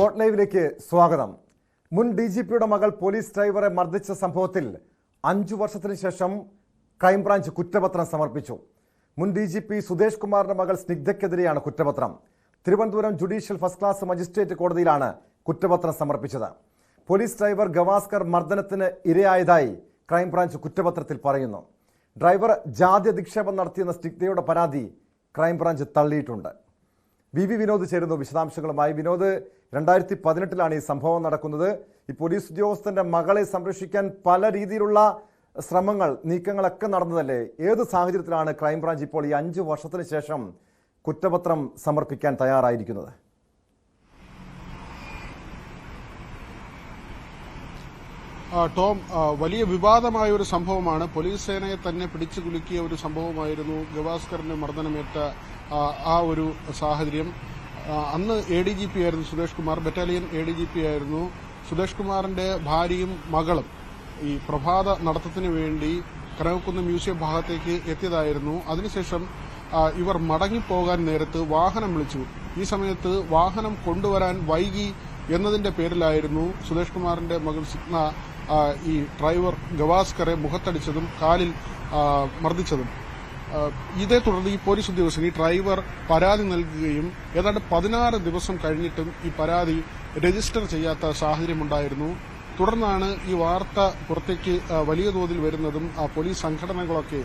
Spot ലൈവിലേക്ക് സ്വാഗതം. മുൻ ഡി ജി പിയുടെ മകൾ പോലീസ് ഡ്രൈവറെ മർദ്ദിച്ച സംഭവത്തിൽ അഞ്ചു വർഷത്തിന് ശേഷം ക്രൈംബ്രാഞ്ച് കുറ്റപത്രം സമർപ്പിച്ചു. മുൻ ഡി ജി പി സുദേശ് കുമാറിന്റെ മകൾ സ്നിഗ്ധയ്ക്കെതിരെയാണ് കുറ്റപത്രം. Thiruvananthapuram judicial first class magistrate കോടതിയിലാണ് കുറ്റപത്രം സമർപ്പിച്ചത്. പോലീസ് ഡ്രൈവർ ഗവാസ്കർ മർദ്ദനത്തിന് ഇരയായതായി ക്രൈംബ്രാഞ്ച് കുറ്റപത്രത്തിൽ പറയുന്നു. ഡ്രൈവർ ജാതി അധിക്ഷേപം നടത്തിയെന്ന സ്നിഗ്ധയുടെ പരാതി ക്രൈംബ്രാഞ്ച് തള്ളിയിട്ടുണ്ട്. വി വി വിനോദ് ചേരുന്നു വിശദാംശങ്ങളുമായി. വിനോദ് രണ്ടായിരത്തി പതിനെട്ടിലാണ് ഈ സംഭവം നടക്കുന്നത്. ഈ പോലീസ് ഉദ്യോഗസ്ഥന്റെ മകളെ സംരക്ഷിക്കാൻ പല രീതിയിലുള്ള ശ്രമങ്ങൾ നീക്കങ്ങളൊക്കെ നടന്നതല്ലേ? ഏത് സാഹചര്യത്തിലാണ് ക്രൈംബ്രാഞ്ച് ഇപ്പോൾ ഈ അഞ്ച് വർഷത്തിന് ശേഷം കുറ്റപത്രം സമർപ്പിക്കാൻ തയ്യാറായിരിക്കുന്നത്? ടോം വലിയ വിവാദമായ ഒരു സംഭവമാണ്. പോലീസ് സേനയെ തന്നെ പിടിച്ചു കുലുക്കിയ ഒരു സംഭവമായിരുന്നു ഗവാസ്കറിന്റെ മർദ്ദനമേറ്റ ആ, ഒരു സാഹചര്യം. അന്ന് എ ഡി ജി പി ആയിരുന്നു Suresh Kumar. Battalion A D G P ആയിരുന്നു. സുരേഷ് കുമാറിന്റെ ഭാര്യയും മകളും ഈ പ്രഭാത നടത്തത്തിന് വേണ്ടി കനകക്കുന്ന് മ്യൂസിയം ഭാഗത്തേക്ക് എത്തിയതായിരുന്നു. അതിനുശേഷം ഇവർ മടങ്ങിപ്പോകാൻ നേരത്ത് വാഹനം വിളിച്ചു. ഈ സമയത്ത് വാഹനം കൊണ്ടുവരാൻ വൈകി എന്നതിന്റെ പേരിലായിരുന്നു സുരേഷ് കുമാറിന്റെ മകൾ സിഗ്ന ഈ ഡ്രൈവർ ഗവാസ്കറെ മുഖത്തടിച്ചതും കാലിൽ മർദ്ദിച്ചതും. ഇതേ തുടർന്ന് ഈ പോലീസ് ഉദ്യോഗസ്ഥൻ ഈ ഡ്രൈവർ പരാതി നൽകുകയും ഏതാണ്ട് പതിനാറ് ദിവസം കഴിഞ്ഞിട്ടും ഈ പരാതി രജിസ്റ്റർ ചെയ്യാത്ത സാഹചര്യമുണ്ടായിരുന്നു. തുടർന്നാണ് ഈ വാർത്ത പുറത്തേക്ക് വലിയ തോതിൽ വരുന്നതും ആ പോലീസ് സംഘടനകളൊക്കെ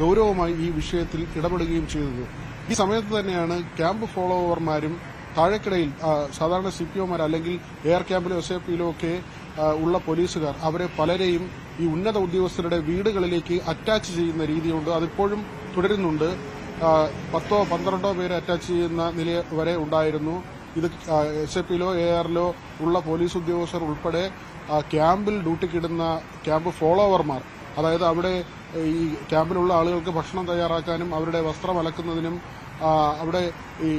ഗൌരവമായി ഈ വിഷയത്തിൽ ഇടപെടുകയും ചെയ്തത്. ഈ സമയത്ത് തന്നെയാണ് ക്യാമ്പ് ഫോളോവർമാരും താഴെക്കിടയിൽ സാധാരണ സി പി ഒമാർ അല്ലെങ്കിൽ എയർ ക്യാമ്പിലോ എസ് എ പിയിലോ ഒക്കെ ഉള്ള പോലീസുകാർ അവരെ പലരെയും ഈ ഉന്നത ഉദ്യോഗസ്ഥരുടെ വീടുകളിലേക്ക് അറ്റാച്ച് ചെയ്യുന്ന രീതിയുണ്ട്. അതിപ്പോഴും തുടരുന്നുണ്ട്. പത്തോ പന്ത്രണ്ടോ പേരെ അറ്റാച്ച് ചെയ്യുന്ന നില വരെ ഉണ്ടായിരുന്നു. ഇത് എസ് എ പിയിലോ എ ആറിലോ ഉള്ള പോലീസ് ഉദ്യോഗസ്ഥർ ഉൾപ്പെടെ ക്യാമ്പിൽ ഡ്യൂട്ടിക്കിടുന്ന ക്യാമ്പ് ഫോളോവർമാർ അതായത് അവിടെ ഈ ക്യാമ്പിലുള്ള ആളുകൾക്ക് ഭക്ഷണം തയ്യാറാക്കാനും അവരുടെ വസ്ത്രം അലക്കുന്നതിനും അവിടെ ഈ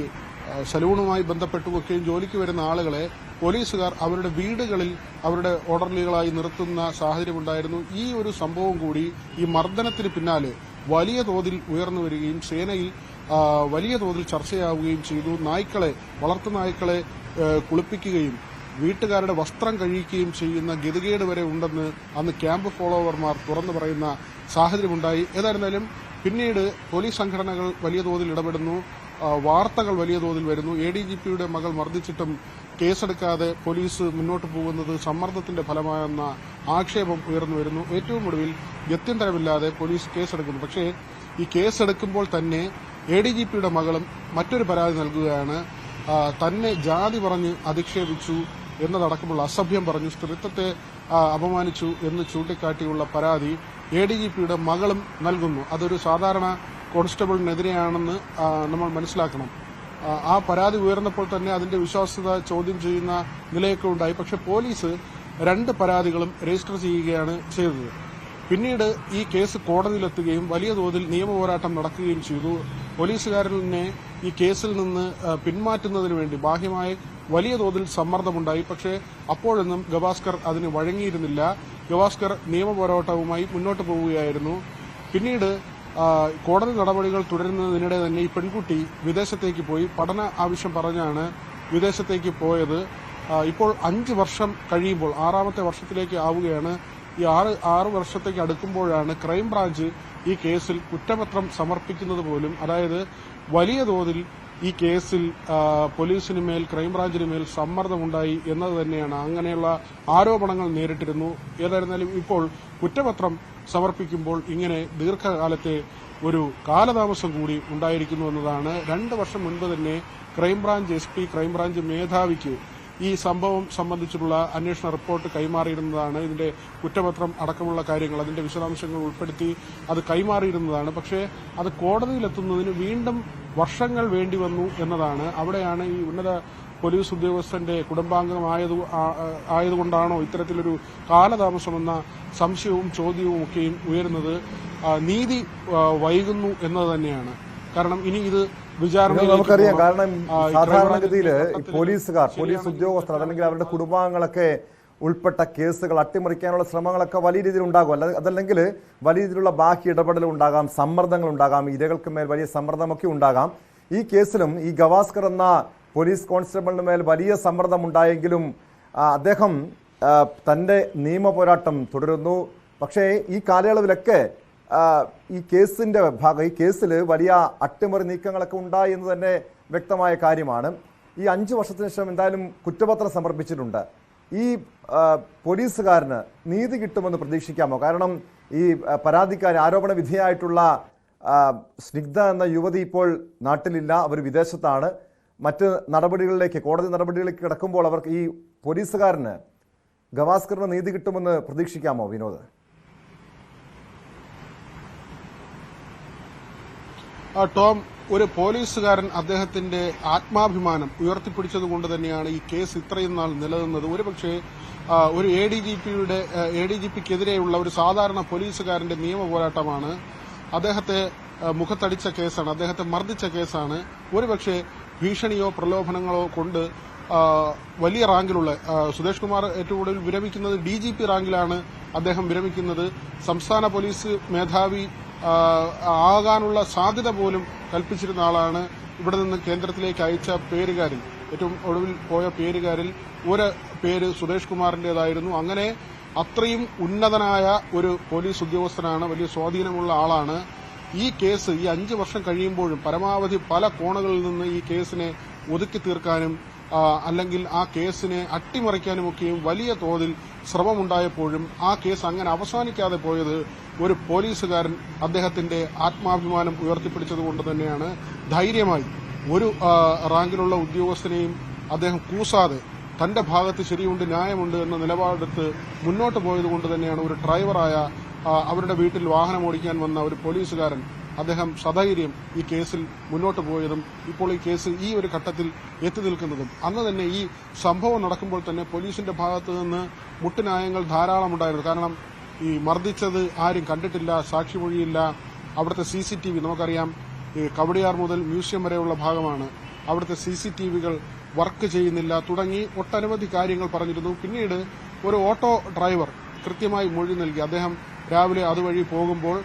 സലൂണുമായി ബന്ധപ്പെട്ടുമൊക്കെയും ജോലിക്ക് വരുന്ന ആളുകളെ പോലീസുകാർ അവരുടെ വീടുകളിൽ അവരുടെ ഓർഡർലികളായി നിർത്തുന്ന സാഹചര്യമുണ്ടായിരുന്നു. ഈ ഒരു സംഭവം കൂടി ഈ മർദ്ദനത്തിന് പിന്നാലെ വലിയ തോതിൽ ഉയർന്നു വരികയും സേനയിൽ വലിയ തോതിൽ ചർച്ചയാവുകയും ചെയ്തു. നായ്ക്കളെ വളർത്തു നായ്ക്കളെ കുളിപ്പിക്കുകയും വീട്ടുകാരുടെ വസ്ത്രം കഴിയിക്കുകയും ചെയ്യുന്ന ഗതികേട് വരെ ഉണ്ടെന്ന് അന്ന് ക്യാമ്പ് ഫോളോവർമാർ തുറന്നു പറയുന്ന സാഹചര്യമുണ്ടായി. ഏതായിരുന്നാലും പിന്നീട് പോലീസ് സംഘടനകൾ വലിയ തോതിൽ ഇടപെടുന്നു. വാർത്തകൾ വലിയ തോതിൽ വരുന്നു. എ ഡി ജി പിയുടെ മകൾ മർദ്ദിച്ചിട്ടും കേസെടുക്കാതെ പോലീസ് മുന്നോട്ട് പോകുന്നത് സമ്മർദ്ദത്തിന്റെ ഫലമായെന്ന ആക്ഷേപം ഉയർന്നു വരുന്നു. ഏറ്റവും ഒടുവിൽ ഗത്യന്തരമില്ലാതെ പോലീസ് കേസെടുക്കുന്നു. പക്ഷേ ഈ കേസെടുക്കുമ്പോൾ തന്നെ എ ഡി ജി പിയുടെ മകളും മറ്റൊരു പരാതി നൽകുകയാണ്. തന്നെ ജാതി പറഞ്ഞ് അധിക്ഷേപിച്ചു എന്നതടക്കമുള്ള അസഭ്യം പറഞ്ഞു സ്ത്രീത്വത്തെ അപമാനിച്ചു എന്ന് ചൂണ്ടിക്കാട്ടിയുള്ള പരാതി എ ഡി ജി പിയുടെ മകളും നൽകുന്നു. അതൊരു സാധാരണ കോൺസ്റ്റബിളിനെതിരെയാണെന്ന് നമ്മൾ മനസ്സിലാക്കണം. ആ, പരാതി ഉയർന്നപ്പോൾ തന്നെ അതിന്റെ വിശ്വാസ്യത ചോദ്യം ചെയ്യുന്ന നിലയൊക്കെ ഉണ്ടായി. പക്ഷെ പോലീസ് രണ്ട് പരാതികളും രജിസ്റ്റർ ചെയ്യുകയാണ് ചെയ്തത്. പിന്നീട് ഈ കേസ് കോടതിയിലെത്തുകയും വലിയ തോതിൽ നിയമപോരാട്ടം നടക്കുകയും ചെയ്തു. പോലീസുകാരനെ ഈ കേസിൽ നിന്ന് പിന്മാറ്റുന്നതിന് വേണ്ടി ബാഹ്യമായി വലിയ തോതിൽ സമ്മർദ്ദമുണ്ടായി. പക്ഷേ അപ്പോഴൊന്നും ഗവാസ്കർ അതിന് വഴങ്ങിയിരുന്നില്ല. ഗവാസ്കർ നിയമപോരാട്ടവുമായി മുന്നോട്ട് പോവുകയായിരുന്നു. പിന്നീട് കോടതി നടപടികൾ തുടരുന്നതിനിടെ തന്നെ ഈ പെൺകുട്ടി വിദേശത്തേക്ക് പോയി പഠന ആവശ്യം പറഞ്ഞാണ് വിദേശത്തേക്ക് പോയത്. ഇപ്പോൾ അഞ്ച് വർഷം കഴിയുമ്പോൾ ആറാമത്തെ വർഷത്തിലേക്ക് ആവുകയാണ്. ഈ ആറ് ആറ് വർഷത്തേക്ക് അടുക്കുമ്പോഴാണ് ക്രൈംബ്രാഞ്ച് ഈ കേസിൽ കുറ്റപത്രം സമർപ്പിക്കുന്നത് പോലും അതായത് വലിയ തോതിൽ ഈ കേസിൽ പോലീസിന് മേൽ ക്രൈംബ്രാഞ്ചിന് മേൽ സമ്മർദ്ദമുണ്ടായി എന്നത് തന്നെയാണ്. അങ്ങനെയുള്ള ആരോപണങ്ങൾ നേരിട്ടിരുന്നു. ഏതായിരുന്നാലും ഇപ്പോൾ കുറ്റപത്രം സമർപ്പിക്കുമ്പോൾ ഇങ്ങനെ ദീർഘകാലത്തെ ഒരു കാലതാമസം കൂടി ഉണ്ടായിരിക്കുന്നു എന്നതാണ്. രണ്ട് വർഷം മുൻപ് തന്നെ ക്രൈംബ്രാഞ്ച് എസ് പി ക്രൈംബ്രാഞ്ച് മേധാവിക്ക് ഈ സംഭവം സംബന്ധിച്ചിട്ടുള്ള അന്വേഷണ റിപ്പോർട്ട് കൈമാറിയിരുന്നതാണ്. ഇതിന്റെ കുറ്റപത്രം അടക്കമുള്ള കാര്യങ്ങൾ അതിന്റെ വിശദാംശങ്ങൾ ഉൾപ്പെടുത്തി അത് കൈമാറിയിരുന്നതാണ്. പക്ഷേ അത് കോടതിയിലെത്തുന്നതിന് വീണ്ടും വർഷങ്ങൾ വേണ്ടി വന്നു എന്നതാണ്. അവിടെയാണ് ഈ ഉന്നത പോലീസ് ഉദ്യോഗസ്ഥന്റെ കുടുംബാംഗമായത് ആയതുകൊണ്ടാണോ ഇത്തരത്തിലൊരു കാലതാമസമെന്ന സംശയവും ചോദ്യവും ഒക്കെയും ഉയരുന്നത്. നീതി വൈകുന്നു എന്നത് തന്നെയാണ്. കാരണം ഇനി ഇത് നമുക്കറിയാം കാരണം സാധാരണഗതിയിൽ പോലീസുകാർ പോലീസ് ഉദ്യോഗസ്ഥർ അതല്ലെങ്കിൽ അവരുടെ കുടുംബാംഗങ്ങളൊക്കെ ഉൾപ്പെട്ട കേസുകൾ അട്ടിമറിക്കാനുള്ള ശ്രമങ്ങളൊക്കെ വലിയ രീതിയിൽ ഉണ്ടാകും. അല്ല അതല്ലെങ്കിൽ വലിയ രീതിയിലുള്ള ബാക്കി ഇടപെടൽ ഉണ്ടാകാം സമ്മർദ്ദങ്ങൾ ഉണ്ടാകാം ഇരകൾക്ക് മേൽ വലിയ സമ്മർദ്ദമൊക്കെ ഉണ്ടാകാം. ഈ കേസിലും ഈ ഗവാസ്കർ എന്ന പോലീസ് കോൺസ്റ്റബിളിന് മേൽ വലിയ സമ്മർദ്ദം ഉണ്ടായെങ്കിലും അദ്ദേഹം തന്റെ നിയമ പോരാട്ടം തുടരുന്നു. പക്ഷേ ഈ കാലയളവിലൊക്കെ ഈ കേസിന്റെ ഭാഗം ഈ കേസിൽ വലിയ അട്ടിമറി നീക്കങ്ങളൊക്കെ ഉണ്ടായി എന്ന് തന്നെ വ്യക്തമായ കാര്യമാണ്. ഈ അഞ്ച് വർഷത്തിന് ശേഷം എന്തായാലും കുറ്റപത്രം സമർപ്പിച്ചിട്ടുണ്ട്. ഈ പോലീസുകാരന് നീതി കിട്ടുമെന്ന് പ്രതീക്ഷിക്കാമോ? കാരണം ഈ പരാതിക്കാരൻ പരാതിക്കാരി ആരോപണ വിധേയായിട്ടുള്ള സ്നിഗ്ധ എന്ന യുവതി ഇപ്പോൾ നാട്ടിലില്ല. അവർ വിദേശത്താണ്. മറ്റ് നടപടികളിലേക്ക് കോടതി നടപടികളിലേക്ക് കിടക്കുമ്പോൾ അവർക്ക് ഈ പോലീസുകാരന് ഗവാസ്കറിന് നീതി കിട്ടുമെന്ന് പ്രതീക്ഷിക്കാമോ വിനോദ്? ടോം ഒരു പോലീസുകാരൻ അദ്ദേഹത്തിന്റെ ആത്മാഭിമാനം ഉയർത്തിപ്പിടിച്ചത് കൊണ്ട് തന്നെയാണ് ഈ കേസ് ഇത്രയും നാൾ നിലനിന്നത്. ഒരുപക്ഷെ ഒരു എ ഡി ജി പിയുടെ എ ഡി ജി പിക്കെതിരെയുള്ള ഒരു സാധാരണ പോലീസുകാരന്റെ നിയമ പോരാട്ടമാണ് അദ്ദേഹത്തെ മുഖത്തടിച്ച കേസാണ് അദ്ദേഹത്തെ മർദ്ദിച്ച കേസാണ്. ഒരുപക്ഷെ ഭീഷണിയോ പ്രലോഭനങ്ങളോ കൊണ്ട് വലിയ റാങ്കിലുള്ള സുരേഷ് കുമാർ ഏറ്റവും കൂടുതൽ വിരമിക്കുന്നത് ഡി ജി പി റാങ്കിലാണ് അദ്ദേഹം വിരമിക്കുന്നത്. സംസ്ഥാന പോലീസ് മേധാവി ആകാനുള്ള സാധ്യത പോലും കൽപ്പിച്ചിരുന്ന ആളാണ് ഇവിടെ നിന്ന് കേന്ദ്രത്തിലേക്ക് അയച്ച പേരുകാരിൽ. ഏറ്റവും ഒടുവിൽ പോയ പേരുകാരിൽ ഒരു പേര് സുരേഷ് കുമാറിന്റേതായിരുന്നു. അങ്ങനെ അത്രയും ഉന്നതനായ ഒരു പോലീസ് ഉദ്യോഗസ്ഥനാണ് വലിയ സ്വാധീനമുള്ള ആളാണ്. ഈ കേസ് ഈ അഞ്ച് വർഷം കഴിയുമ്പോഴും പരമാവധി പല കോണുകളിൽ നിന്ന് ഈ കേസിനെ ഒതുക്കി തീർക്കാനും അല്ലെങ്കിൽ ആ കേസിനെ അട്ടിമറിക്കാനുമൊക്കെയും വലിയ തോതിൽ ശ്രമമുണ്ടായപ്പോഴും ആ കേസ് അങ്ങനെ അവസാനിക്കാതെ പോയത് ഒരു പോലീസുകാരൻ അദ്ദേഹത്തിന്റെ ആത്മാഭിമാനം ഉയർത്തിപ്പിടിച്ചതുകൊണ്ട് തന്നെയാണ്. ധൈര്യമായി ഒരു റാങ്കിലുള്ള ഉദ്യോഗസ്ഥനെയും അദ്ദേഹം കൂസാതെ തന്റെ ഭാഗത്ത് ശരിയുണ്ട് ന്യായമുണ്ട് എന്ന നിലപാടെടുത്ത് മുന്നോട്ട് പോയതുകൊണ്ട് തന്നെയാണ് ഒരു ഡ്രൈവറായ അവരുടെ വീട്ടിൽ വാഹനം ഓടിക്കാൻ വന്ന ഒരു പോലീസുകാരൻ അദ്ദേഹം സധൈര്യം ഈ കേസിൽ മുന്നോട്ട് പോയതും ഇപ്പോൾ ഈ കേസ് ഈ ഒരു ഘട്ടത്തിൽ എത്തി നിൽക്കുന്നതും. അന്ന് തന്നെ ഈ സംഭവം നടക്കുമ്പോൾ തന്നെ പോലീസിന്റെ ഭാഗത്ത് നിന്ന് മുട്ടുന്യായങ്ങൾ ധാരാളമുണ്ടായിരുന്നു കാരണം ഈ മർദ്ദിച്ചത് ആരും കണ്ടിട്ടില്ല സാക്ഷിമൊഴിയില്ല അവിടുത്തെ സി സി ടി വി നമുക്കറിയാം ഈ കവടിയാർ മുതൽ മ്യൂസിയം വരെയുള്ള ഭാഗമാണ്. അവിടുത്തെ സി സി ടി വികൾ വർക്ക് ചെയ്യുന്നില്ല തുടങ്ങി ഒട്ടനവധി കാര്യങ്ങൾ പറഞ്ഞിരുന്നു. പിന്നീട് ഒരു ഓട്ടോ ഡ്രൈവർ കൃത്യമായി മൊഴി നൽകി. അദ്ദേഹം രാവിലെ അതുവഴി പോകുമ്പോൾ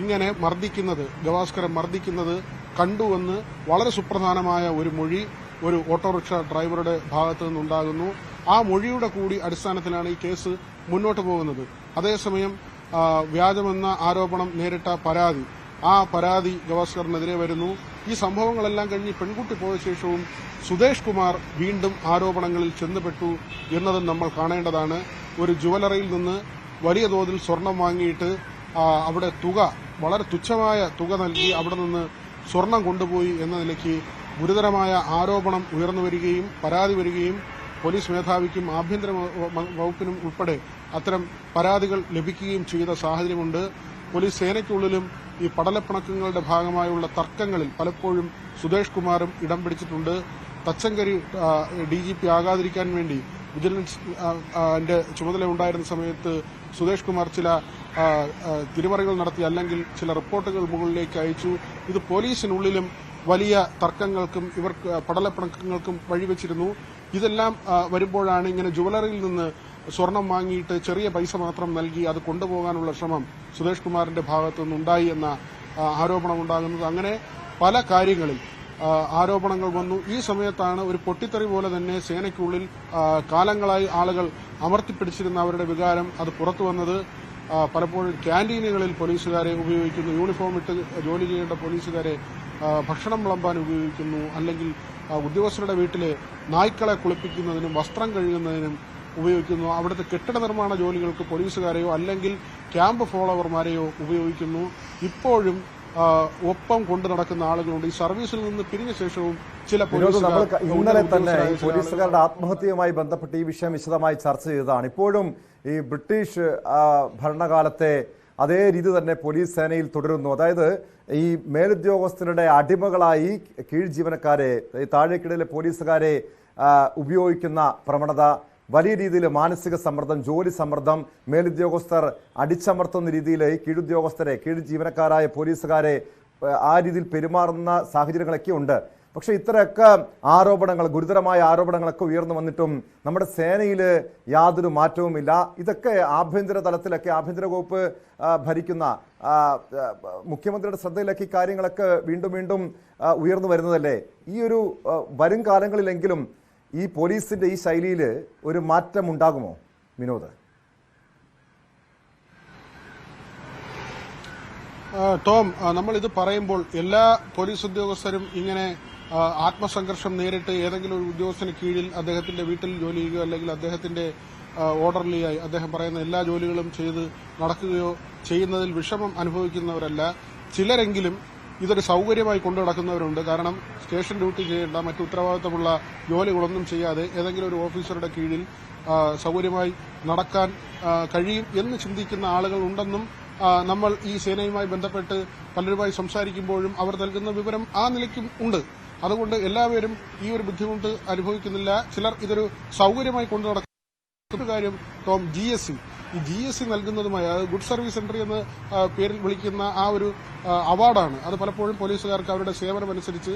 ഇങ്ങനെ മർദ്ദിക്കുന്നത് ഗവാസ്കറെ മർദ്ദിക്കുന്നത് കണ്ടുവെന്ന് വളരെ സുപ്രധാനമായ ഒരു മൊഴി ഒരു ഓട്ടോറിക്ഷ ഡ്രൈവറുടെ ഭാഗത്തു നിന്നുണ്ടാകുന്നു. ആ മൊഴിയുടെ കൂടി അടിസ്ഥാനത്തിലാണ് ഈ കേസ് മുന്നോട്ട് പോകുന്നത്. അതേസമയം വ്യാജമെന്ന ആരോപണം നേരിട്ട പരാതി. ആ പരാതി ഗവാസ്കറിനെതിരെ വരുന്നു. ഈ സംഭവങ്ങളെല്ലാം കഴിഞ്ഞ് പെൺകുട്ടി പോയ ശേഷവും സുധേഷ് കുമാർ വീണ്ടും ആരോപണങ്ങളിൽ ചെന്നുപെട്ടു എന്നതും നമ്മൾ കാണേണ്ടതാണ്. ഒരു ജുവലറിയിൽ നിന്ന് വലിയ തോതിൽ സ്വർണം വാങ്ങിയിട്ട് അവിടെ തുക വളരെ തുച്ഛമായ തുക നൽകി അവിടെ നിന്ന് സ്വർണം കൊണ്ടുപോയി എന്ന നിലയ്ക്ക് ഗുരുതരമായ ആരോപണം ഉയർന്നു വരികയും പരാതി വരികയും പോലീസ് മേധാവിക്കും ആഭ്യന്തര വകുപ്പിനും ഉൾപ്പെടെ അത്തരം പരാതികൾ ലഭിക്കുകയും ചെയ്ത സാഹചര്യമുണ്ട്. പോലീസ് സേനയ്ക്കുള്ളിലും ഈ പടലപ്പിണക്കങ്ങളുടെ ഭാഗമായുള്ള തർക്കങ്ങളിൽ പലപ്പോഴും സുധേഷ് കുമാറും ഇടം പിടിച്ചിട്ടുണ്ട്. തച്ചങ്കരി ഡി ജി പി ആകാതിരിക്കാൻ വേണ്ടി വിജിലൻസ് ആ, ആ, ന്റെ ചുമതല ഉണ്ടായിരുന്ന സമയത്ത് സുരേഷ് കുമാർ ചില തിരിമറികൾ നടത്തി അല്ലെങ്കിൽ ചില റിപ്പോർട്ടുകൾ മുകളിലേക്ക് അയച്ചു. ഇത് പോലീസിനുള്ളിലും വലിയ തർക്കങ്ങൾക്കും ഇവർക്ക് പടലപ്പിണക്കങ്ങൾക്കും വഴിവെച്ചിരുന്നു. ഇതെല്ലാം വരുമ്പോഴാണ് ഇങ്ങനെ ജുവലറിയിൽ നിന്ന് സ്വർണം വാങ്ങിയിട്ട് ചെറിയ പൈസ മാത്രം നൽകി അത് കൊണ്ടുപോകാനുള്ള ശ്രമം സുരേഷ് കുമാറിന്റെ ഭാഗത്തുനിന്നുണ്ടായി എന്ന ആരോപണം ഉണ്ടാകുന്നത് അങ്ങനെ പല കാര്യങ്ങളിൽ ആരോപണങ്ങൾ വന്നു. ഈ സമയത്താണ് ഒരു പൊട്ടിത്തെറി പോലെ തന്നെ സേനയ്ക്കുള്ളിൽ കാലങ്ങളായി ആളുകൾ അമർത്തിപ്പിടിച്ചിരുന്ന അവരുടെ വികാരം അത് പുറത്തു വന്നത്. പലപ്പോഴും ക്യാന്റീനുകളിൽ പോലീസുകാരെ ഉപയോഗിക്കുന്നു യൂണിഫോം ഇട്ട് ജോലി ചെയ്യേണ്ട പോലീസുകാരെ ഭക്ഷണം വിളമ്പാൻ ഉപയോഗിക്കുന്നു അല്ലെങ്കിൽ ഉദ്യോഗസ്ഥരുടെ വീട്ടിലെ നായ്ക്കളെ കുളിപ്പിക്കുന്നതിനും വസ്ത്രം കഴുകുന്നതിനും ഉപയോഗിക്കുന്നു. അവിടുത്തെ കെട്ടിട നിർമ്മാണ ജോലികൾക്ക് പോലീസുകാരെയോ അല്ലെങ്കിൽ ക്യാമ്പ് ഫോളോവർമാരെയോ ഉപയോഗിക്കുന്നു. ഇപ്പോഴും ഒപ്പം കൊണ്ടു നടക്കുന്ന ആളുകളുണ്ട്. ഈ സർവീസിൽ നിന്ന് പിരിഞ്ഞ ശേഷവും ചില ഇന്നലെ തന്നെ പോലീസുകാരുടെ ആത്മഹത്യയുമായി ബന്ധപ്പെട്ട് ഈ വിഷയം വിശദമായി ചർച്ച ചെയ്തതാണ്. ഇപ്പോഴും ഈ ബ്രിട്ടീഷ് ഭരണകാലത്തെ അതേ രീതി തന്നെ പോലീസ് സേനയിൽ തുടരുന്നു. അതായത് ഈ മേലുദ്യോഗസ്ഥരുടെ അടിമകളായി കീഴ് ജീവനക്കാരെ താഴേക്കിടയിലെ പോലീസുകാരെ ഉപയോഗിക്കുന്ന പ്രവണത വലിയ രീതിയിൽ മാനസിക സമ്മർദ്ദം ജോലി സമ്മർദ്ദം മേലുദ്യോഗസ്ഥർ അടിച്ചമർത്തുന്ന രീതിയിൽ കീഴുദ്യോഗസ്ഥരെ കീഴ് ജീവനക്കാരായ പോലീസുകാരെ ആ രീതിയിൽ പെരുമാറുന്ന സാഹചര്യങ്ങളൊക്കെ ഉണ്ട്. പക്ഷേ ഇത്രയൊക്കെ ആരോപണങ്ങൾ ഗുരുതരമായ ആരോപണങ്ങളൊക്കെ ഉയർന്നു വന്നിട്ടും നമ്മുടെ സേനയിൽ യാതൊരു മാറ്റവുമില്ല ഇതൊക്കെ ആഭ്യന്തര തലത്തിലൊക്കെ ആഭ്യന്തര വകുപ്പ് ഭരിക്കുന്ന മുഖ്യമന്ത്രിയുടെ ശ്രദ്ധയിലൊക്കെ ഈ കാര്യങ്ങളൊക്കെ വീണ്ടും വീണ്ടും ഉയർന്നു വരുന്നതല്ലേ? ഈ ഒരു വരും കാലങ്ങളിലെങ്കിലും ഈ പോലീസിന്റെ ഈ ശൈലിയിൽ ഒരു മാറ്റം ഉണ്ടാകുമോ വിനോദ്? ടോം നമ്മളിത് പറയുമ്പോൾ എല്ലാ പോലീസ് ഉദ്യോഗസ്ഥരും ഇങ്ങനെ ആത്മസംഘർഷം നേരിട്ട് ഏതെങ്കിലും ഒരു ഉദ്യോഗസ്ഥന് കീഴിൽ അദ്ദേഹത്തിന്റെ വീട്ടിൽ ജോലി ചെയ്യുകയോ അല്ലെങ്കിൽ അദ്ദേഹത്തിന്റെ ഓർഡർലിയായി അദ്ദേഹം പറയുന്ന എല്ലാ ജോലികളും ചെയ്ത് നടക്കുകയോ ചെയ്യുന്നതിൽ വിഷമം അനുഭവിക്കുന്നവരല്ല. ചിലരെങ്കിലും ഇതൊരു സൗകര്യമായി കൊണ്ടു നടക്കുന്നവരുണ്ട്. കാരണം സ്റ്റേഷൻ ഡ്യൂട്ടി ചെയ്യേണ്ട മറ്റു ഉത്തരവാദിത്തമുള്ള ജോലികളൊന്നും ചെയ്യാതെ ഏതെങ്കിലും ഒരു ഓഫീസറുടെ കീഴിൽ സൗകര്യമായി നടക്കാൻ കഴിയും എന്ന് ചിന്തിക്കുന്ന ആളുകൾ ഉണ്ടെന്നും നമ്മൾ ഈ സേനയുമായി ബന്ധപ്പെട്ട് പലരുമായി സംസാരിക്കുമ്പോഴും അവർ നൽകുന്ന വിവരം ആ നിലയ്ക്കും ഉണ്ട്. അതുകൊണ്ട് എല്ലാവരും ഈ ഒരു ബുദ്ധിമുട്ട് അനുഭവിക്കുന്നില്ല. ചിലർ ഇതൊരു സൗകര്യമായി കൊണ്ടു നടക്കുന്ന കാര്യം Tom G S C. G S C നൽകുന്നതുമായ ഗുഡ് സർവീസ് എൻട്രി എന്ന പേരിൽ വിളിക്കുന്ന ആ ഒരു അവാർഡാണ്. അത് പലപ്പോഴും പോലീസുകാർക്ക് അവരുടെ സേവനം അനുസരിച്ച്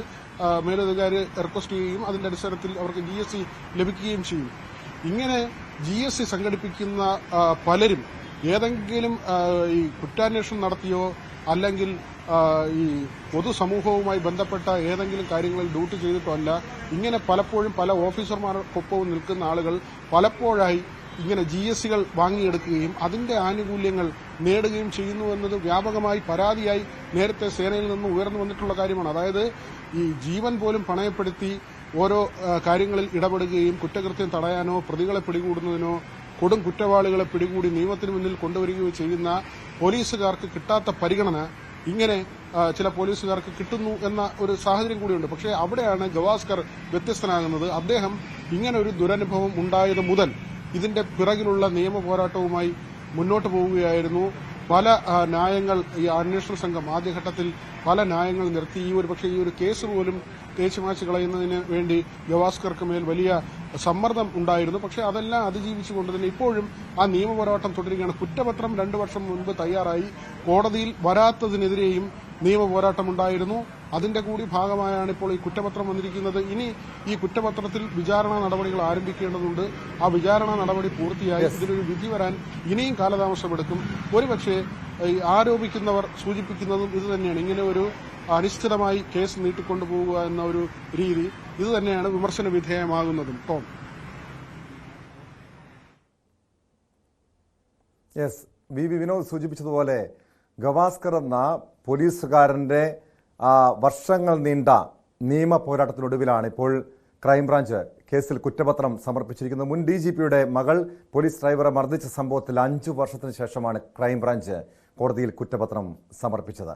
റിക്വസ്റ്റ് ചെയ്യുകയും അതിന്റെ അടിസ്ഥാനത്തിൽ അവർക്ക് ജി എസ് സി ലഭിക്കുകയും ചെയ്യും. ഇങ്ങനെ ജി എസ് സി സംഘടിപ്പിക്കുന്ന പലരും ഏതെങ്കിലും ഈ കുറ്റാന്വേഷണം നടത്തിയോ അല്ലെങ്കിൽ ഈ പൊതുസമൂഹവുമായി ബന്ധപ്പെട്ട ഏതെങ്കിലും കാര്യങ്ങളിൽ ഡ്യൂട്ടി ചെയ്തിട്ടോ അല്ല ഇങ്ങനെ പലപ്പോഴും പല ഓഫീസർമാർക്കൊപ്പവും നിൽക്കുന്ന ആളുകൾ പലപ്പോഴായി ഇങ്ങനെ ജി എസ് സികൾ വാങ്ങിയെടുക്കുകയും അതിന്റെ ആനുകൂല്യങ്ങൾ നേടുകയും ചെയ്യുന്നു എന്നത് വ്യാപകമായി പരാതിയായി നേരത്തെ സേനയിൽ നിന്ന് ഉയർന്നു വന്നിട്ടുള്ള കാര്യമാണ്. അതായത് ഈ ജീവൻ പോലും പണയപ്പെടുത്തി ഓരോ കാര്യങ്ങളിൽ ഇടപെടുകയും കുറ്റകൃത്യം തടയാനോ പ്രതികളെ പിടികൂടുന്നതിനോ കൊടും കുറ്റവാളികളെ പിടികൂടി നിയമത്തിന് മുന്നിൽ കൊണ്ടുവരികയോ ചെയ്യുന്ന പോലീസുകാർക്ക് കിട്ടാത്ത പരിഗണന ഇങ്ങനെ ചില പോലീസുകാർക്ക് കിട്ടുന്നു എന്ന ഒരു സാഹചര്യം കൂടിയുണ്ട്. പക്ഷേ അവിടെയാണ് ഗവാസ്കർ വ്യത്യസ്തനാകുന്നത്. അദ്ദേഹം ഇങ്ങനെ ഒരു ദുരനുഭവം ഉണ്ടായത് മുതൽ ഇതിന്റെ പിറകിലുള്ള നിയമ പോരാട്ടവുമായി മുന്നോട്ട് പോവുകയായിരുന്നു. പല ന്യായങ്ങൾ ഈ അന്വേഷണ സംഘം ആദ്യഘട്ടത്തിൽ പല ന്യായങ്ങൾ നിർത്തി. ഈ ഒരു പക്ഷേ ഈ ഒരു കേസ് പോലും തേച്ചുമാച്ച് കളയുന്നതിന് വേണ്ടി ഗവാസ്കർക്ക് മേൽ വലിയ സമ്മർദ്ദം ഉണ്ടായിരുന്നു. പക്ഷേ അതെല്ലാം അതിജീവിച്ചുകൊണ്ട് തന്നെ ഇപ്പോഴും ആ നിയമ പോരാട്ടം തുടരുകയാണ്. കുറ്റപത്രം രണ്ടു വർഷം മുൻപ് തയ്യാറായി. കോടതിയിൽ വരാത്തതിനെതിരെയും നിയമ പോരാട്ടമുണ്ടായിരുന്നു. അതിന്റെ കൂടി ഭാഗമായാണ് ഇപ്പോൾ ഈ കുറ്റപത്രം വന്നിരിക്കുന്നത്. ഇനി ഈ കുറ്റപത്രത്തിൽ വിചാരണ നടപടികൾ ആരംഭിക്കേണ്ടതുണ്ട്. ആ വിചാരണ നടപടി പൂർത്തിയായി. ഇതിനൊരു വിധി വരാൻ ഇനിയും കാലതാമസമെടുക്കും ഒരുപക്ഷെ ആരോപിക്കുന്നവർ സൂചിപ്പിക്കുന്നതും ഇത് തന്നെയാണ്. ഇങ്ങനെ ഒരു അനിശ്ചിതമായി കേസ് നീട്ടിക്കൊണ്ടുപോകുക എന്ന ഒരു രീതി ഇത് തന്നെയാണ് വിമർശന വിധേയമാകുന്നതും. Tom. Yes V V Vinod സൂചിപ്പിച്ചതുപോലെ ഗവാസ്കർ എന്ന പോലീസുകാരന്റെ ആ, വർഷങ്ങൾ നീണ്ട നിയമ പോരാട്ടത്തിനൊടുവിലാണ് ഇപ്പോൾ ക്രൈംബ്രാഞ്ച് കേസിൽ കുറ്റപത്രം സമർപ്പിച്ചിരിക്കുന്നത് മുൻ ഡി ജി പിയുടെ മകൾ പോലീസ് ഡ്രൈവറെ മർദ്ദിച്ച സംഭവത്തിൽ അഞ്ചു വർഷത്തിന് ശേഷമാണ് ക്രൈംബ്രാഞ്ച് കോടതിയിൽ കുറ്റപത്രം സമർപ്പിച്ചത്.